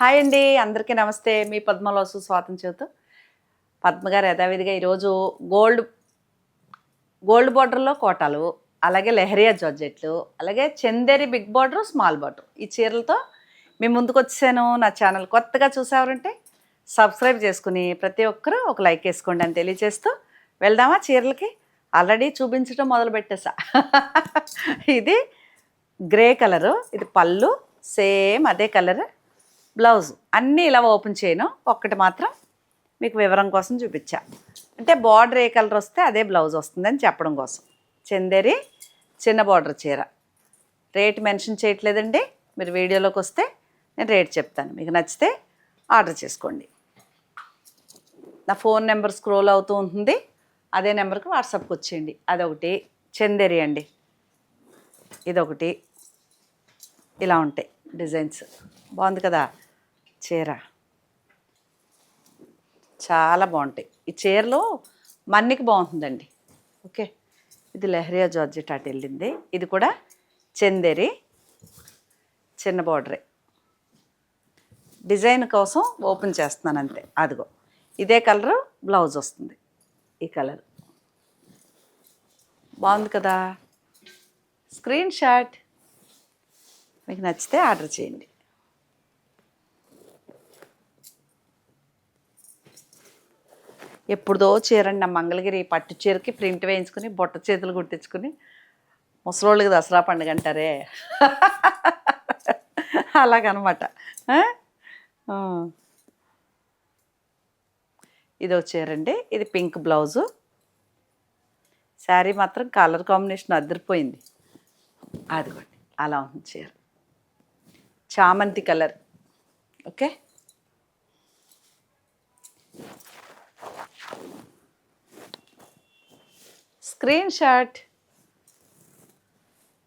Hi అండి అందరికీ నమస్తే. మీ పద్మలోసు స్వాతం చెబుతూ పద్మగారు యథావిధిగా ఈరోజు గోల్డ్ గోల్డ్ బార్డర్లో కోటాలు అలాగే లెహరియా జార్జెట్లు అలాగే Chanderi big border small border ఈ చీరలతో మీ ముందుకు వచ్చాను. నా ఛానల్ కొత్తగా చూసేవారంటే సబ్స్క్రైబ్ చేసుకుని ప్రతి ఒక్కరూ ఒక లైక్ వేసుకోండి అని తెలియజేస్తూ వెళ్దామా చీరలకి? ఆల్రెడీ చూపించడం మొదలు పెట్టేసా ఇది గ్రే కలరు ఇది పళ్ళు సేమ్ అదే కలర్. బ్లౌజ్ అన్నీ ఇలా ఓపెన్ చేయను. ఒక్కటి మాత్రం మీకు వివరం కోసం చూపించా. అంటే బార్డర్ ఏ కలర్ వస్తే అదే బ్లౌజ్ వస్తుందని చెప్పడం కోసం. చందేరి చిన్న బార్డర్ చీర. రేట్ మెన్షన్ చేయట్లేదండి. మీరు వీడియోలోకి వస్తే నేను రేట్ చెప్తాను. మీకు నచ్చితే ఆర్డర్ చేసుకోండి. నా ఫోన్ నెంబర్ స్క్రోల్ అవుతూ ఉంటుంది. అదే నెంబర్కి వాట్సాప్కి వచ్చేయండి. అదొకటి. చందేరి అండి. ఇదొకటి. ఇలా ఉంటాయి డిజైన్స్. బాగుంది కదా? చీర. చాలా బాగుంటాయి. ఈ చీరలో మన్నికి బాగుంటుందండి. ఓకే. ఇది లెహరియా జార్జెట్ అటు వెళ్ళింది. ఇది కూడా చందేరి చిన్న బార్డరే. డిజైన్ కోసం ఓపెన్ చేస్తున్నాను అంతే. అదిగో. ఇదే కలరు బ్లౌజ్ వస్తుంది. ఈ కలర్. బాగుంది కదా? Screen shot. మీకు నచ్చితే ఆర్డర్ చేయండి. ఎప్పుడుదో చీరండి నా మంగళగిరి పట్టు చీరకి ప్రింట్ వేయించుకుని బొట్ట చేతులు కుట్టించుకుని ముసలోళ్ళకి దసరా పండుగ అంటారే. అలాగనమాట. ఇదో చీరండి ఇది ఇది పింక్ బ్లౌజు. శారీ మాత్రం కలర్ కాంబినేషన్ అదిరిపోయింది. అదిగోండి అలా ఉంది చీర. చామంతి కలర్. ఓకే? Screen shot.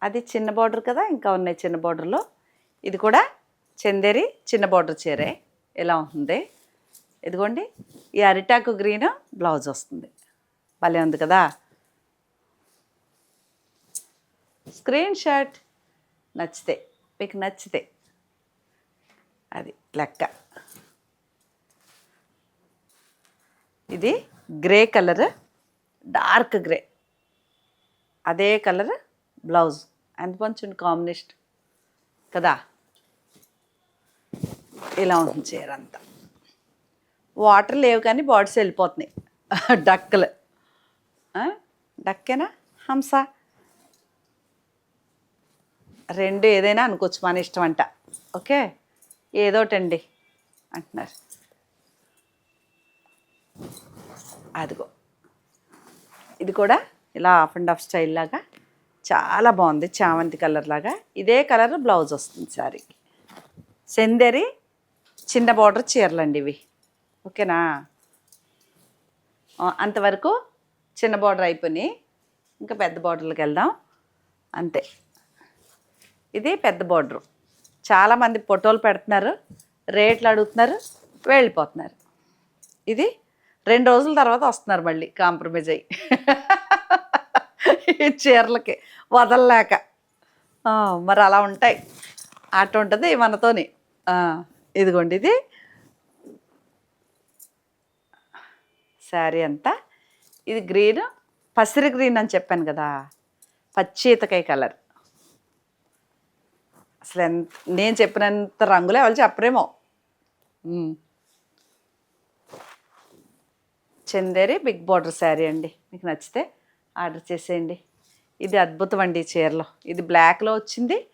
అది చిన్న బార్డర్ కదా ఇంకా ఉన్నాయి చిన్న బార్డర్లో ఇది కూడా చందేరి చిన్న బార్డర్ చీరే. ఎలా ఉంటుంది? ఇదిగోండి ఈ అరిటాకు గ్రీన్ బ్లౌజ్ వస్తుంది. భలే ఉంది కదా? స్క్రీన్ షాట్ నచ్చితే మీకు నచ్చితే. అది లెక్క. ఇది గ్రే కలర్ డార్క్ గ్రే అదే కలర్ బ్లౌజ్. ఎంత కొంచెం కాంబినేషన్ కదా? ఇలా ఉంటుంది చీర అంతా. వాటర్ లేవు కానీ బాడీస్ వెళ్ళిపోతున్నాయి. డక్కులు డక్కేనా హంస రెండు ఏదైనా అనుకోవచ్చు మన ఇష్టం అంట ఓకే ఏదోటండి అంటున్నారు. అదిగో. ఇది కూడా ఇలా ఆఫ్ అండ్ ఆఫ్ స్టైల్ లాగా చాలా బాగుంది చామంతి కలర్ లాగా. ఇదే కలర్ బ్లౌజ్ వస్తుంది శారీకి సెందేరి చిన్న బార్డర్ చీరలండి ఇవి. ఓకేనా? అంతవరకు చిన్న బార్డర్ అయిపోయినాయి. ఇంకా పెద్ద బార్డర్లకు వెళ్దాం. అంతే. ఇది పెద్ద బార్డరు చాలామంది ఫోటోలు పెడుతున్నారు రేట్లు అడుగుతున్నారు వెళ్ళిపోతున్నారు. ఇది రెండు రోజుల తర్వాత వస్తున్నారు మళ్ళీ కాంప్రమైజ్ అయ్యి. చీరలకి వదలలేక. మరి అలా ఉంటాయి. అటు ఉంటుంది మనతోని. ఇదిగోండి ఇది. శారీ అంతా. ఇది గ్రీన్ పసిరి గ్రీన్ అని చెప్పాను కదా. పచ్చీతకాయ కలర్. అసలు ఎంత నేను చెప్పినంత రంగులే వాళ్ళు చెప్పరేమో. చందేరి బిగ్ బార్డర్ శారీ అండి. మీకు నచ్చితే ఆర్డర్ చేసేయండి. ఇది అద్భుతం అండి ఈ చీరలో. ఇది బ్లాక్లో వచ్చింది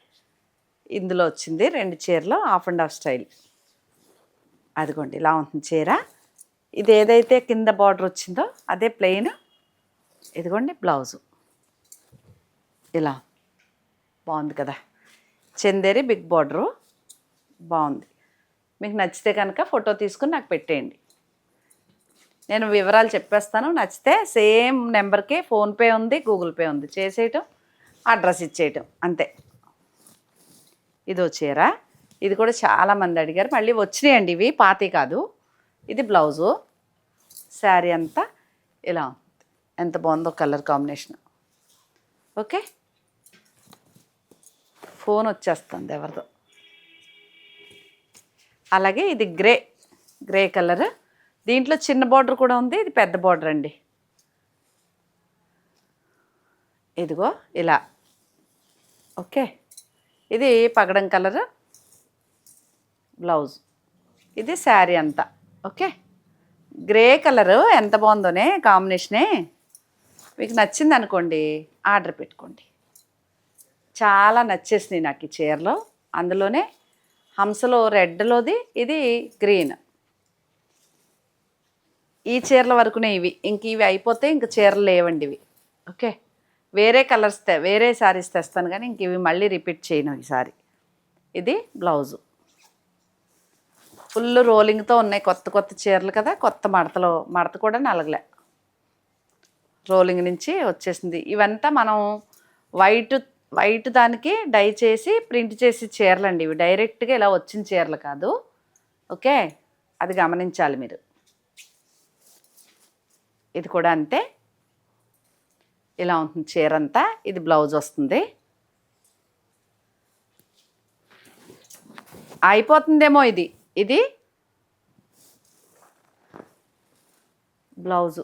ఇందులో వచ్చింది రెండు చీరలు హాఫ్ అండ్ హాఫ్ స్టైల్. అదిగోండి ఇలా ఉంటుంది చీర. ఇది ఏదైతే కింద బార్డర్ వచ్చిందో అదే ప్లెయిన్. ఇదిగోండి బ్లౌజు. ఇలా. బాగుంది కదా. Chanderi big border. బాగుంది. మీకు నచ్చితే కనుక ఫోటో తీసుకుని నాకు పెట్టేయండి. నేను వివరాలు చెప్పేస్తాను. నచ్చితే సేమ్ నెంబర్కి ఫోన్పే ఉంది గూగుల్ పే ఉంది. చేసేయటం అడ్రస్ ఇచ్చేయటం. అంతే. ఇది చీర. ఇది కూడా చాలామంది అడిగారు. మళ్ళీ వచ్చినాయండి ఇవి. పాతి కాదు. ఇది బ్లౌజు. శారీ అంతా ఇలా ఉంది. ఎంత బాగుందో కలర్ కాంబినేషన్. ఓకే? ఫోన్ వచ్చేస్తుంది ఎవరిదో. అలాగే ఇది గ్రే. Grey colour. దీంట్లో చిన్న బార్డర్ కూడా ఉంది ఇది పెద్ద బార్డర్ అండి. ఇదిగో ఇలా. ఓకే. ఇది పగడం కలర్ బ్లౌజ్ ఇది శారీ అంతా. ఓకే. గ్రే కలరు ఎంత బాగుందోనే కాంబినేషనే మీకు నచ్చింది అనుకోండి ఆర్డర్ పెట్టుకోండి. చాలా నచ్చేసింది నాకు ఈ చీరలో అందులోనే హంసలో రెడ్లోది ఇది గ్రీన్ ఈ చీరల వరకునే ఇవి. ఇంక ఇవి అయిపోతే ఇంక చీరలు లేవండి ఇవి. ఓకే? వేరే కలర్స్ తే వేరే శారీస్ తెస్తాను కానీ ఇంక ఇవి మళ్ళీ రిపీట్ చేయను ఈసారి. ఇది బ్లౌజు. ఫుల్ రోలింగ్తో ఉన్నాయి కొత్త కొత్త చీరలు కదా కొత్త మడతలో మడత కూడా నలగలే. రోలింగ్ నుంచి వచ్చేసింది. ఇవంతా మనం వైట్ వైట్ దానికి డై చేసి ప్రింట్ చేసి చీరలు అండి ఇవి. డైరెక్ట్గా ఇలా వచ్చిన చీరలు కాదు. ఓకే? అది గమనించాలి మీరు. ఇది కూడా అంతే. ఇలా ఉంటుంది చీర అంతా ఇది బ్లౌజ్ వస్తుంది. అయిపోతుందేమో ఇది. ఇది బ్లౌజు.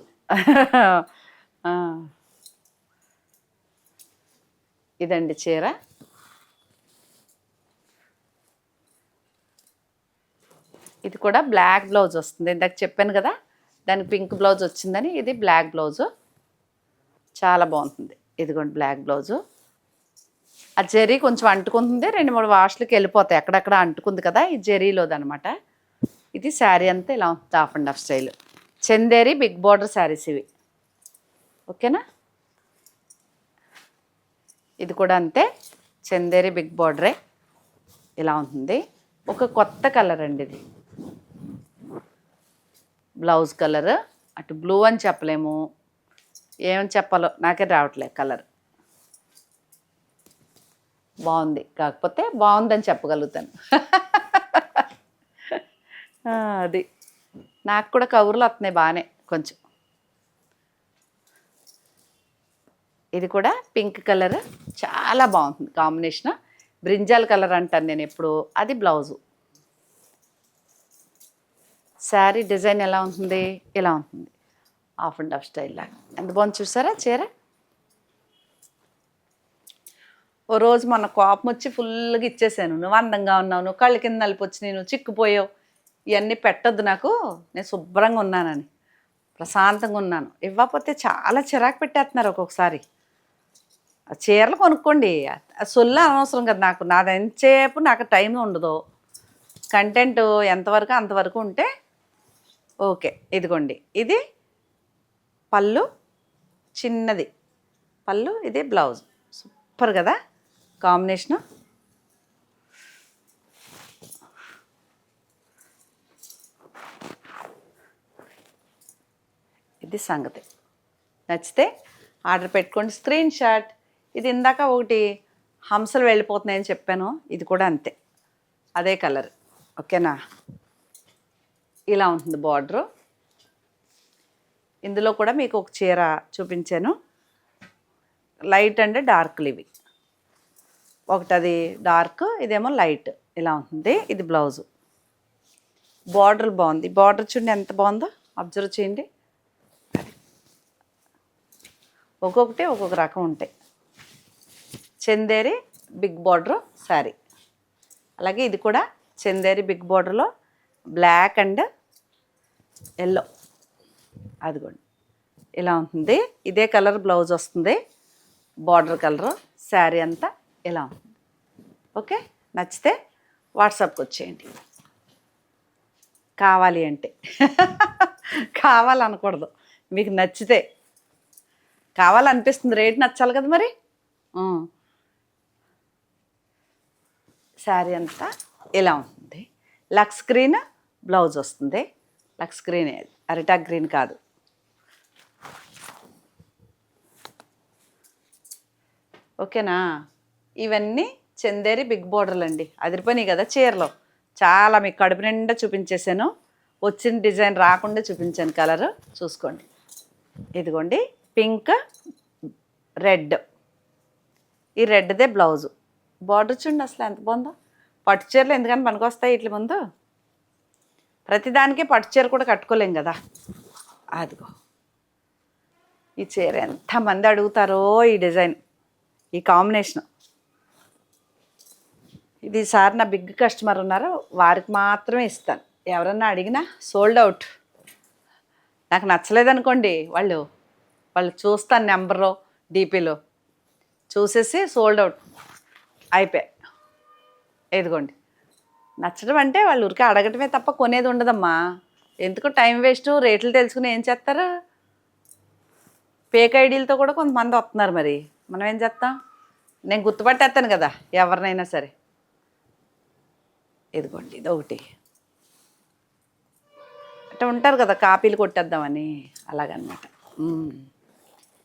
ఇదండి చీర. ఇది కూడా బ్లాక్ బ్లౌజ్ వస్తుంది. ఇందాక చెప్పాను కదా. దానికి పింక్ బ్లౌజ్ వచ్చిందని ఇది బ్లాక్ బ్లౌజు. చాలా బాగుంటుంది. ఇదిగోండి బ్లాక్ బ్లౌజు. ఆ జెరీ కొంచెం అంటుకుంటుంది. రెండు మూడు వాష్లకి వెళ్ళిపోతాయి. అక్కడక్కడ అంటుకుంది కదా ఈ జెరీలోది అనమాట ఇది శారీ అంతా ఇలా ఉంటుంది half and half style. Chanderi big border saris ఇవి. ఓకేనా? ఇది కూడా అంతే. చందేరి బిగ్ బార్డరే. ఇలా ఉంటుంది. ఒక కొత్త కలర్ అండి ఇది. బ్లౌజ్ కలర్ అటు బ్లూ అని చెప్పలేము. ఏమని చెప్పాలో నాకే రావట్లేదు కలర్. బాగుంది. కాకపోతే బాగుందని చెప్పగలుగుతాను. అది. నాకు కూడా కవర్లు వస్తున్నాయి బాగానే కొంచెం. ఇది కూడా పింక్ కలర్. చాలా బాగుంటుంది కాంబినేషన్. బ్రింజాల్ కలర్ అంటాను నేను ఎప్పుడు. అది బ్లౌజు. శారీ డిజైన్ ఎలా ఉంటుంది? ఇలా ఉంటుంది. హాఫ్ అండ్ అఫ్ స్టైల్ లాగా. ఎంత బాగుంది చూసారా చీర? ఓ రోజు మొన్న కోపం వచ్చి ఫుల్గా ఇచ్చేసాను. నువ్వు అందంగా ఉన్నావు నువ్వు కళ్ళ కింద నలిపొచ్చి నేను చిక్కుపోయావు. ఇవన్నీ పెట్టద్దు నాకు నేను శుభ్రంగా ఉన్నానని. ప్రశాంతంగా ఉన్నాను. ఇవ్వకపోతే చాలా చిరాకు పెట్టేస్తున్నారు ఒక్కొక్కసారి. ఆ చీరలు కొనుక్కోండి. సొల్లు అనవసరం కదా నాకు. నాది ఎంతసేపు నాకు టైం ఉండదు. కంటెంట్ ఎంతవరకు అంతవరకు ఉంటే ఓకే ఇదిగోండి. ఇది పళ్ళు చిన్నది. పళ్ళు ఇది బ్లౌజ్. సూపర్ కదా? కాంబినేషను. ఇది సంగతి. నచ్చితే ఆర్డర్ పెట్టుకోండి. Screen shot. ఇది ఇందాక ఒకటి హంసలు వెళ్ళిపోతున్నాయని చెప్పాను. ఇది కూడా అంతే. అదే కలర్. ఓకేనా? ఇలా ఉంటుంది బార్డరు. ఇందులో కూడా మీకు ఒక చీర చూపించాను. లైట్ అండ్ డార్క్లు ఇవి ఒకటి అది డార్క్ ఇదేమో లైట్. ఇలా ఉంటుంది. ఇది బ్లౌజు. బార్డర్ బాగుంది. బార్డర్ చూడండి ఎంత బాగుందో. అబ్జర్వ్ చేయండి. ఒక్కొక్కటి ఒక్కొక్క రకం ఉంటాయి. Chanderi big border saree. అలాగే ఇది కూడా చందేరి బిగ్ బార్డర్లో బ్లాక్ అండ్ ఎల్లో. అదిగోండి. ఇలా ఉంటుంది. ఇదే కలర్ బ్లౌజ్ వస్తుంది. Border colour. శారీ అంతా ఇలా ఉంటుంది. ఓకే? నచ్చితే వాట్సాప్కి వచ్చేయండి. కావాలి అంటే. కావాలనకూడదు. మీకు నచ్చితే. కావాలనిపిస్తుంది. రేట్ నచ్చాలి కదా మరి? శారీ అంతా ఇలా ఉంటుంది. లక్స్ గ్రీన్ బ్లౌజ్ వస్తుంది. లక్స్ గ్రీన్ అరిటా గ్రీన్ కాదు. ఓకేనా? ఇవన్నీ చందేరి బిగ్ బోర్డర్లు అండి. అదిరిపోయినాయి కదా చీరలో. చాలా మీకు కడుపు నిండా చూపించేసాను వచ్చిన డిజైన్ రాకుండా చూపించాను కలర్. చూసుకోండి. ఇదిగోండి పింక్ రెడ్. ఈ రెడ్దే బ్లౌజు. బార్డర్ చూడండి అసలు ఎంత బాగుందో. పట్టు చీరలు ఎందుకని పనికొస్తాయి ఇట్ల ముందు? ప్రతిదానికి పట్టు చీర కూడా కట్టుకోలేం కదా. అదిగో. ఈ చీర ఎంతమంది అడుగుతారో ఈ డిజైన్ ఈ కాంబినేషన్. ఇది సార్ నా బిగ్ కస్టమర్ ఉన్నారు? వారికి మాత్రమే ఇస్తాను. ఎవరన్నా అడిగినా సోల్డ్ అవుట్. నాకు నచ్చలేదనుకోండి వాళ్ళు వాళ్ళు చూస్తాను నెంబర్లో డీపీలో. చూసేసి సోల్డ్ అవుట్. అయిపోయాయి. ఇదిగోండి. నచ్చడం అంటే వాళ్ళు ఊరికే అడగటమే తప్ప కొనేది ఉండదమ్మా. ఎందుకు టైం వేస్ట్? రేట్లు తెలుసుకుని ఏం చేస్తారు? ఫేక్ ఐడీలతో కూడా కొంతమంది వస్తున్నారు మరి. మనం ఏం చేస్తాం? నేను గుర్తుపట్టేస్తాను కదా ఎవరినైనా సరే. ఇదిగోండి ఇది ఒకటి. అంటే ఉంటారు కదా కాపీలు కొట్టేద్దామని. అలాగనమాట.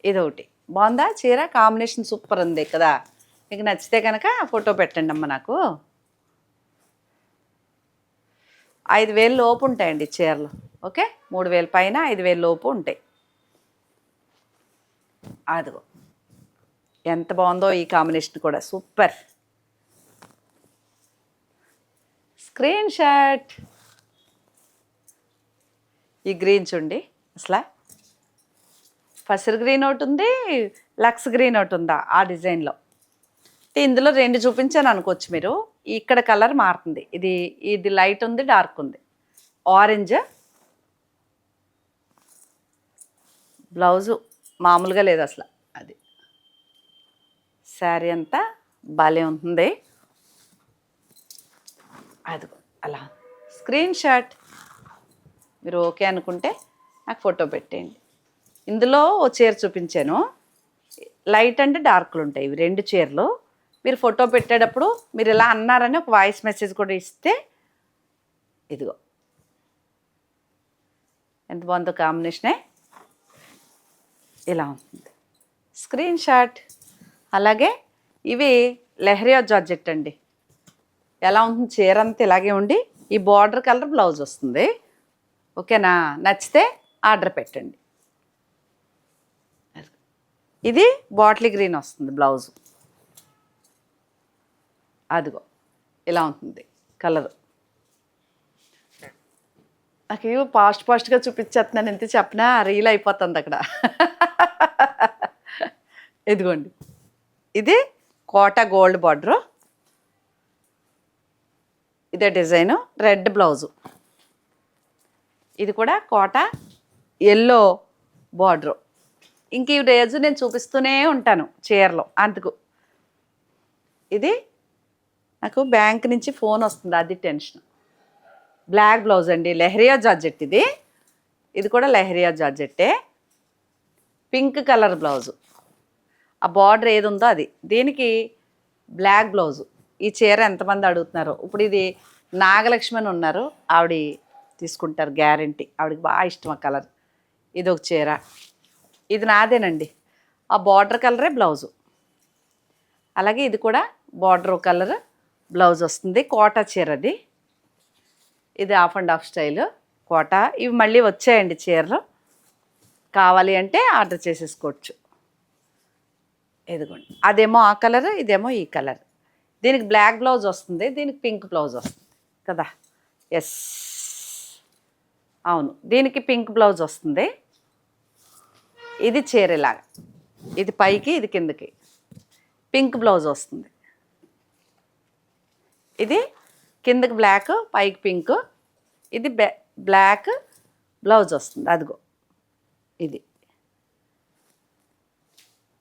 ఇదొకటి బాగుందా? చీర? కాంబినేషన్ సూపర్ ఉంది కదా. మీకు నచ్చితే కనుక ఫోటో పెట్టండి అమ్మ నాకు. ఐదు వేలు లోపు ఉంటాయండి చీరలు. ఓకే? మూడు వేల పైన ఐదు వేలు లోపు ఉంటాయి. అదిగో. ఎంత బాగుందో ఈ కాంబినేషన్ కూడా. సూపర్. Screen shot. ఈ గ్రీన్ చూడండి. అసలు. పసిరు గ్రీన్ ఒకటి ఉంది లక్స్ గ్రీన్ ఒకటి ఉందా ఆ డిజైన్లో? ఇందులో రెండు చూపించాను అనుకోవచ్చు మీరు. ఇక్కడ కలర్ మారుతుంది. ఇది ఇది లైట్ ఉంది డార్క్ ఉంది. ఆరెంజ్ బ్లౌజు మామూలుగా లేదు అసలు అది. శారీ అంతా భలే ఉంటుంది. అది అలా. Screen shot. మీరు ఓకే అనుకుంటే నాకు ఫోటో పెట్టేయండి. ఇందులో ఓ చీర చూపించాను. లైట్ అండ్ డార్క్లు ఉంటాయి. ఇవి రెండు చీరలు. మీరు ఫోటో పెట్టేటప్పుడు మీరు ఇలా అన్నారని ఒక వాయిస్ మెసేజ్ కూడా ఇస్తే ఇదిగో. ఎంత బాగుందో కాంబినేషనే ఇలా ఉంటుంది. Screen shot. అలాగే ఇవి లెహరియా జార్జెట్ అండి. ఎలా ఉంటుంది చీర అంతా ఇలాగే ఉండి ఈ బార్డర్ కలర్ బ్లౌజ్ వస్తుంది. ఓకేనా? నచ్చితే ఆర్డర్ పెట్టండి. ఇది బాటిల్ గ్రీన్ వస్తుంది బ్లౌజ్. అదిగో ఇలా ఉంటుంది కలర్. నాకు పాస్ట్ ఫాస్ట్ ఫాస్ట్గా చూపించేస్తున్నాను ఎంత చెప్పినా రీల్ అయిపోతుంది అక్కడ. ఇదిగోండి. ఇది కోట గోల్డ్ బార్డరు. ఇదే డిజైను రెడ్ బ్లౌజు. ఇది కూడా కోట ఎల్లో బార్డరు. ఇంక ఈ రోజు నేను చూపిస్తూనే ఉంటాను చీరలో అందుకు. ఇది నాకు బ్యాంక్ నుంచి ఫోన్ వస్తుంది అది టెన్షన్. బ్లాక్ బ్లౌజ్ అండి లెహరియా జార్జెట్ ఇది. ఇది కూడా లెహరియా జార్జెట్టే. Pink colour blouse. ఆ బార్డర్ ఏది ఉందో అది. దీనికి బ్లాక్ బ్లౌజు. ఈ చీర ఎంతమంది అడుగుతున్నారు? ఇప్పుడు ఇది నాగలక్ష్మి అని ఉన్నారు. ఆవిడ తీసుకుంటారు గ్యారంటీ. ఆవిడకి బాగా ఇష్టం ఆ కలర్. ఇది ఒక చీర. ఇది నాదేనండి. ఆ బార్డర్ కలరే బ్లౌజు. అలాగే ఇది కూడా బార్డర్ కలర్. బ్లౌజ్ వస్తుంది కోటా చీరది. ఇది half and half style Kota. ఇవి మళ్ళీ వచ్చాయండి చీరలు. కావాలి అంటే ఆర్డర్ చేసేసుకోవచ్చు. ఇదిగోండి. అదేమో ఆ కలర్ ఇదేమో ఈ కలర్. దీనికి బ్లాక్ బ్లౌజ్ వస్తుంది దీనికి పింక్ బ్లౌజ్ వస్తుంది. కదా? ఎస్ అవును. దీనికి పింక్ బ్లౌజ్ వస్తుంది. ఇది చీరలాగా. ఇది పైకి ఇది కిందకి. పింక్ బ్లౌజ్ వస్తుంది. ఇది కిందకి బ్లాక్ పైకి పింక్ ఇది బ్లా- బ్లాక్ బ్లౌజ్ వస్తుంది. అదిగో. ఇది.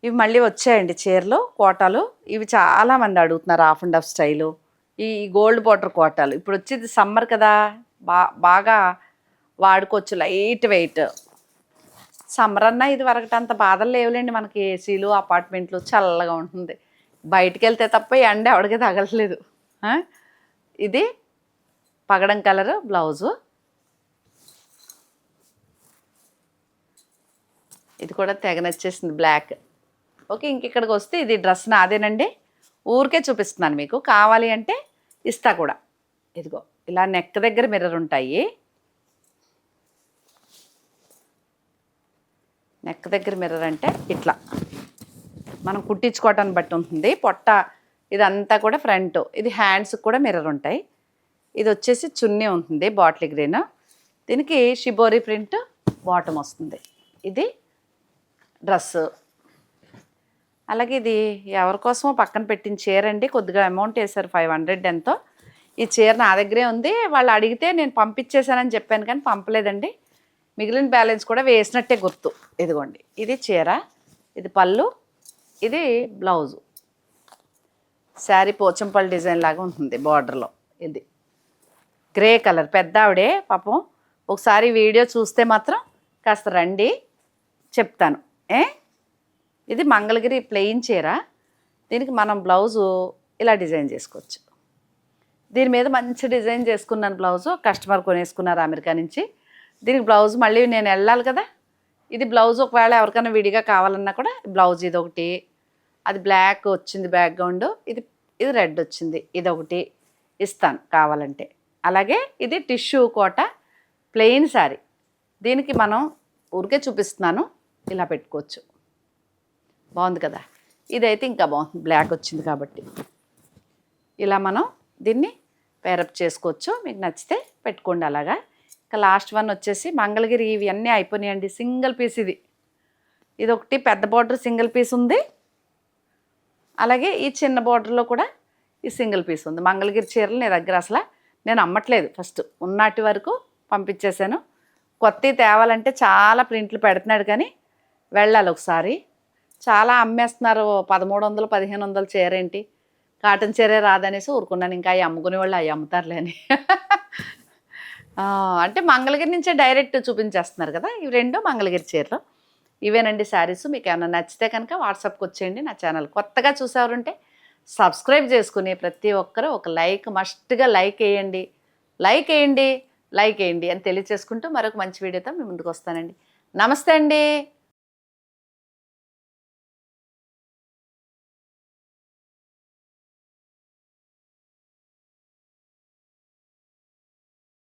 ఇవి మళ్ళీ వచ్చాయండి చీరలు కోటాలు. ఇవి చాలా మంది అడుగుతున్నారు హాఫ్ అండ్ హాఫ్ స్టైలు ఈ గోల్డ్ బార్డర్ కోటాలు. ఇప్పుడు వచ్చేది సమ్మర్ కదా. బా బాగా వాడుకోవచ్చు లైట్ వెయిట్ సమ్మర్ అన్నా ఇది వరకటి అంత బాధలు లేవులేండి మనకి ఏసీలు అపార్ట్మెంట్లు చల్లగా ఉంటుంది. బయటికి వెళ్తే తప్ప ఎండ ఎవడికి తగలట్లేదు. ఇది పగడం కలర్ బ్లౌజు. ఇది కూడా తెగ నచ్చేసింది బ్లాక్. ఓకే ఇంక ఇక్కడికి వస్తే ఇది డ్రెస్ నాదేనండి. ఊరికే చూపిస్తున్నాను మీకు. కావాలి అంటే ఇస్తా కూడా. ఇదిగో ఇలా నెక్ దగ్గర మిర్రర్ ఉంటాయి. నెక్ దగ్గర మిర్రర్ అంటే ఇట్లా. మనం కుట్టించుకోవటాన్ని బట్టి ఉంటుంది. పొట్ట ఇదంతా కూడా ఫ్రంట్. ఇది హ్యాండ్స్ కూడా మిర్రర్ ఉంటాయి. ఇది వచ్చేసి చున్నీ ఉంటుంది బాటిల్ గ్రీన్. దీనికి షిబోరి ప్రింట్ బాటమ్ వస్తుంది. ఇది డ్రెస్. అలాగే ఇది ఎవరి కోసమో పక్కన పెట్టిన చీర అండి. కొద్దిగా అమౌంట్ వేశారు ఫైవ్ హండ్రెడ్ ఎంతో. ఈ చీర నా దగ్గరే ఉంది. వాళ్ళు అడిగితే నేను పంపించేశానని చెప్పాను కానీ పంపలేదండి. మిగిలిన బ్యాలెన్స్ కూడా వేసినట్టే గుర్తు. ఇదిగోండి ఇది చీర ఇది పళ్ళు ఇది బ్లౌజు. శారీ పోచంపల్లి డిజైన్ లాగా ఉంటుంది బార్డర్లో ఇది. గ్రే కలర్ పెద్ద ఆవిడే పాపం. ఒకసారి వీడియో చూస్తే మాత్రం కాస్త రండి చెప్తాను. ఏ? ఇది మంగళగిరి ప్లెయిన్ చీర. దీనికి మనం బ్లౌజు ఇలా డిజైన్ చేసుకోవచ్చు. దీని మీద మంచి డిజైన్ చేసుకున్నాను బ్లౌజు కస్టమర్ కొనేసుకున్నారు అమెరికా నుంచి. దీనికి బ్లౌజ్ మళ్ళీ నేను వెళ్ళాలి కదా. ఇది బ్లౌజ్ ఒకవేళ ఎవరికైనా విడిగా కావాలన్నా కూడా బ్లౌజ్ ఇది ఒకటి అది బ్లాక్ వచ్చింది బ్యాక్గ్రౌండ్ ఇది ఇది రెడ్ వచ్చింది. ఇది ఒకటి ఇస్తాను కావాలంటే. అలాగే ఇది టిష్యూ కోట ప్లెయిన్ శారీ దీనికి మనం ఊరికే చూపిస్తున్నాను. ఇలా పెట్టుకోవచ్చు. బాగుంది కదా? ఇదైతే ఇంకా బాగుంది. బ్లాక్ వచ్చింది కాబట్టి. ఇలా మనం దీన్ని పేరప్ చేసుకోవచ్చు. మీకు నచ్చితే పెట్టుకోండి అలాగా. ఇంకా లాస్ట్ వన్ వచ్చేసి మంగళగిరి ఇవన్నీ అయిపోయినాయండి. సింగిల్ పీస్ ఇది. ఇది ఒకటి పెద్ద బార్డర్ సింగిల్ పీస్ ఉంది. అలాగే ఈ చిన్న బార్డర్లో కూడా ఈ సింగిల్ పీస్ ఉంది. మంగళగిరి చీరలు నీ దగ్గర అసలు నేను అమ్మట్లేదు. ఫస్ట్ ఉన్నటి వరకు పంపించేశాను. కొత్తవి తేవాలంటే చాలా ప్రింట్లు పెడుతున్నాడు కానీ వెళ్ళాలి ఒకసారి. చాలా అమ్మేస్తున్నారు పదమూడు వందలు పదిహేను వందలు చీర ఏంటి? కాటన్ చీరే రాదనేసి ఊరుకున్నాను. ఇంకా అవి అమ్ముకునే వాళ్ళు అవి అమ్ముతారులే అని. అంటే మంగళగిరి నుంచే డైరెక్ట్ చూపించేస్తున్నారు కదా ఇవి రెండు మంగళగిరి చీరలు. ఇవేనండి శారీస్. మీకు ఏమైనా నచ్చితే కనుక వాట్సాప్కి వచ్చేయండి నా ఛానల్. కొత్తగా చూసేవారుంటే సబ్స్క్రైబ్ చేసుకుని ప్రతి ఒక్కరూ ఒక లైక్ మస్ట్గా లైక్ వేయండి. లైక్ వేయండి లైక్ వేయండి అని తెలియచేసుకుంటూ మరొక మంచి వీడియోతో మీ ముందుకు వస్తానండి. నమస్తే అండి.